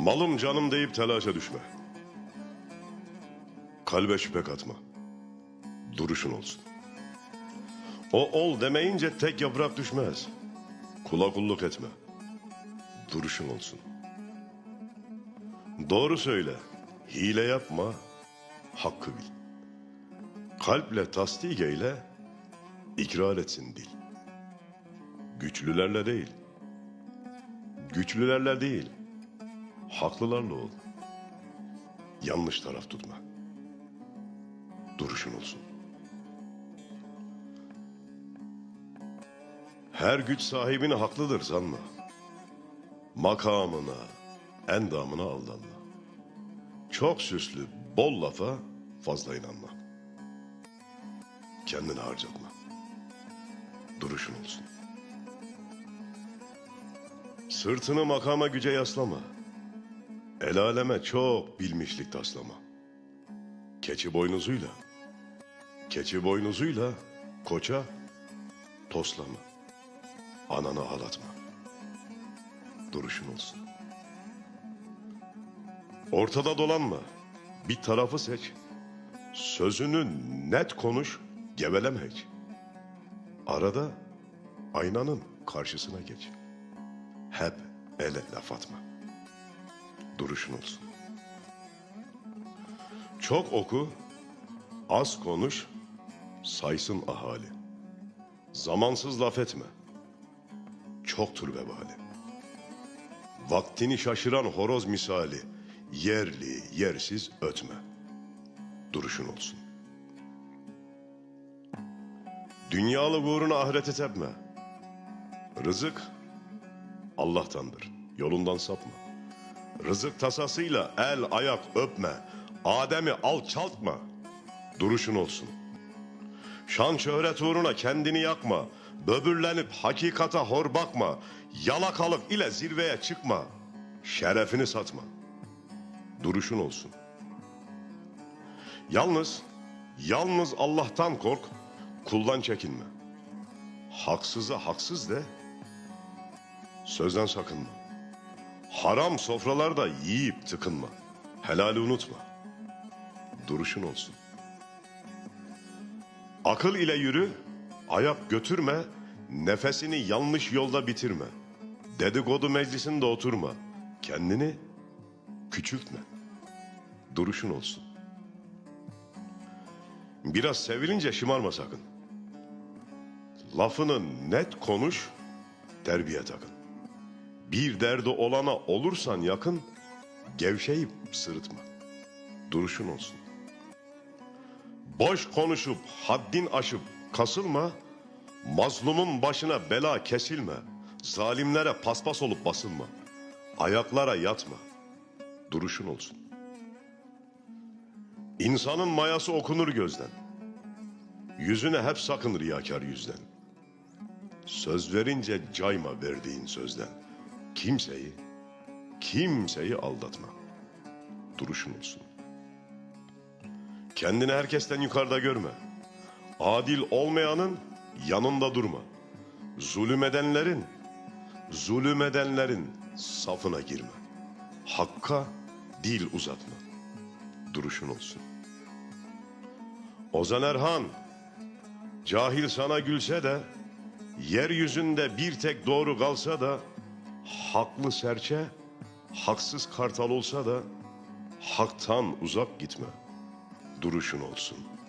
Malım canım deyip telaşa düşme. Kalbe şüphe katma. Duruşun olsun. O ol demeyince tek yaprak düşmez. Kula kulluk etme. Duruşun olsun. Doğru söyle. Hile yapma. Hakkı bil. Kalple tasdik eyle. ikrar etsin dil. Güçlülerle değil. Güçlülerle değil. Haklılarla ol. Yanlış taraf tutma. Duruşun olsun. Her güç sahibini haklıdır sanma. Makamına, endamına aldanma. Çok süslü, bol lafa fazla inanma. Kendini harcatma. Duruşun olsun. Sırtını makama güce yaslama. El aleme çok bilmişlik taslama. Keçi boynuzuyla, keçi boynuzuyla koça toslama. Ananı ağlatma. Duruşun olsun. Ortada dolanma. Bir tarafı seç. Sözünü net konuş, geveleme hiç. Arada aynanın karşısına geç. Hep ele laf atma. Duruşun olsun. Çok oku, az konuş, saysın ahali. Zamansız laf etme. Çoktur vebali. Vaktini şaşıran horoz misali. Yerli, yersiz ötme. Duruşun olsun. Dünyalı uğruna ahirete tepme. Rızık Allah'tandır. Yolundan sapma. Rızık tasasıyla el ayak öpme. Adem'i alçaltma. Duruşun olsun. Şan şöhret uğruna kendini yakma. Böbürlenip hakikata hor bakma. Yalakalık ile zirveye çıkma. Şerefini satma. Duruşun olsun. Yalnız, yalnız Allah'tan kork, kuldan çekinme. Haksıza haksız de, sözden sakınma. Haram sofralarda yiyip tıkınma. Helali unutma. Duruşun olsun. Akıl ile yürü, ayak götürme, nefesini yanlış yolda bitirme. Dedikodu meclisinde oturma. Kendini küçültme. Duruşun olsun. Biraz sevilince şımarma sakın. Lafını net konuş, terbiye takın. Bir derdi olana olursan yakın, gevşeyip sırıtma. Duruşun olsun. Boş konuşup haddin aşıp kasılma, mazlumun başına bela kesilme, zalimlere paspas olup basılma, ayaklara yatma, duruşun olsun. İnsanın mayası okunur gözden, yüzüne hep sakın riyakar yüzden. Söz verince cayma verdiğin sözden, kimseyi, kimseyi aldatma, duruşun olsun. Kendini herkesten yukarıda görme. Adil olmayanın yanında durma. Zulüm edenlerin, zulüm edenlerin safına girme. Hakka dil uzatma. Duruşun olsun. Ozan Erhan, cahil sana gülse de, yeryüzünde bir tek doğru kalsa da, haklı serçe, haksız kartal olsa da, haktan uzak gitme duruşun olsun.''